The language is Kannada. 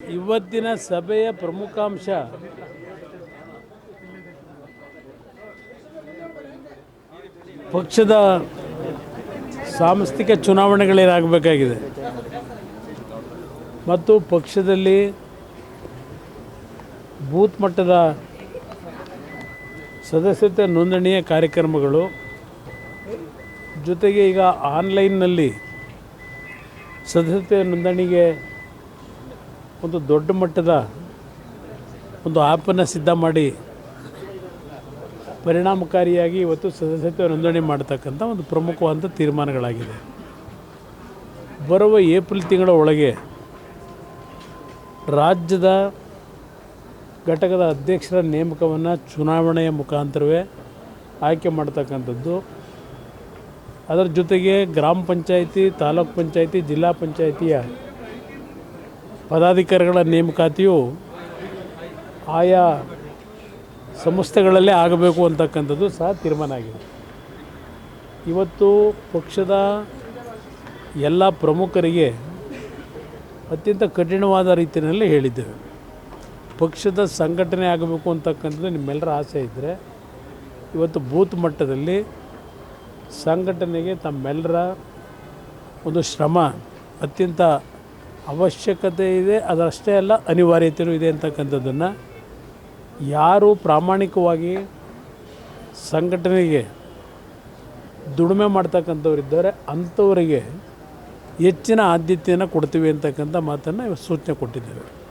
ಇವತ್ತಿನ ಸಭೆಯ ಪ್ರಮುಖಾಂಶ ಪಕ್ಷದ ಸಾಂಸ್ಥಿಕ ಚುನಾವಣೆಗಳೇನಾಗಬೇಕಾಗಿದೆ? ಮತ್ತು ಪಕ್ಷದಲ್ಲಿ ಬೂತ್ ಮಟ್ಟದ ಸದಸ್ಯತೆ ನೋಂದಣಿಯ ಕಾರ್ಯಕ್ರಮಗಳು, ಜೊತೆಗೆ ಈಗ ಆನ್ಲೈನ್ನಲ್ಲಿ ಸದಸ್ಯತೆ ನೋಂದಣಿಗೆ ಒಂದು ದೊಡ್ಡ ಮಟ್ಟದ ಒಂದು ಆ್ಯಪನ್ನು ಸಿದ್ಧ ಮಾಡಿ ಪರಿಣಾಮಕಾರಿಯಾಗಿ ಇವತ್ತು ಸದಸ್ಯತ್ವ ನೋಂದಣಿ ಮಾಡ್ತಕ್ಕಂಥ ಒಂದು ಪ್ರಮುಖವಾದಂಥ ತೀರ್ಮಾನಗಳಾಗಿದೆ. ಬರುವ ಏಪ್ರಿಲ್ ತಿಂಗಳ ಒಳಗೆ ರಾಜ್ಯದ ಘಟಕದ ಅಧ್ಯಕ್ಷರ ನೇಮಕವನ್ನು ಚುನಾವಣೆಯ ಮುಖಾಂತರವೇ ಆಯ್ಕೆ ಮಾಡ್ತಕ್ಕಂಥದ್ದು. ಅದರ ಜೊತೆಗೆ ಗ್ರಾಮ ಪಂಚಾಯಿತಿ, ತಾಲೂಕ್ ಪಂಚಾಯಿತಿ, ಜಿಲ್ಲಾ ಪಂಚಾಯಿತಿಯ ಪದಾಧಿಕಾರಿಗಳ ನೇಮಕಾತಿಯು ಆಯಾ ಸಂಸ್ಥೆಗಳಲ್ಲೇ ಆಗಬೇಕು ಅಂತಕ್ಕಂಥದ್ದು ಸಹ ತೀರ್ಮಾನ ಆಗಿದೆ. ಇವತ್ತು ಪಕ್ಷದ ಎಲ್ಲ ಪ್ರಮುಖರಿಗೆ ಅತ್ಯಂತ ಕಠಿಣವಾದ ರೀತಿಯಲ್ಲಿ ಹೇಳಿದ್ದೇವೆ. ಪಕ್ಷದ ಸಂಘಟನೆ ಆಗಬೇಕು ಅಂತಕ್ಕಂಥದ್ದು ನಿಮ್ಮೆಲ್ಲರ ಆಸೆ ಇದ್ದರೆ ಇವತ್ತು ಬೂತ್ ಮಟ್ಟದಲ್ಲಿ ಸಂಘಟನೆಗೆ ತಮ್ಮೆಲ್ಲರ ಒಂದು ಶ್ರಮ ಅತ್ಯಂತ ಅವಶ್ಯಕತೆ ಇದೆ ಅದಷ್ಟೇ ಅಲ್ಲ ಅನಿವಾರ್ಯತೆಯೂ ಇದೆ ಅಂತಕ್ಕಂಥದ್ದನ್ನು ಯಾರು ಪ್ರಾಮಾಣಿಕವಾಗಿ ಸಂಘಟನೆಗೆ ದುಡಿಮೆ ಮಾಡ್ತಕ್ಕಂಥವ್ರಿದ್ದಾರೆ, ಅಂಥವರಿಗೆ ಹೆಚ್ಚಿನ ಆದ್ಯತೆಯನ್ನು ಕೊಡ್ತೀವಿ ಅಂತಕ್ಕಂಥ ಮಾತನ್ನು ಸೂಚನೆ ಕೊಟ್ಟಿದ್ದೇವೆ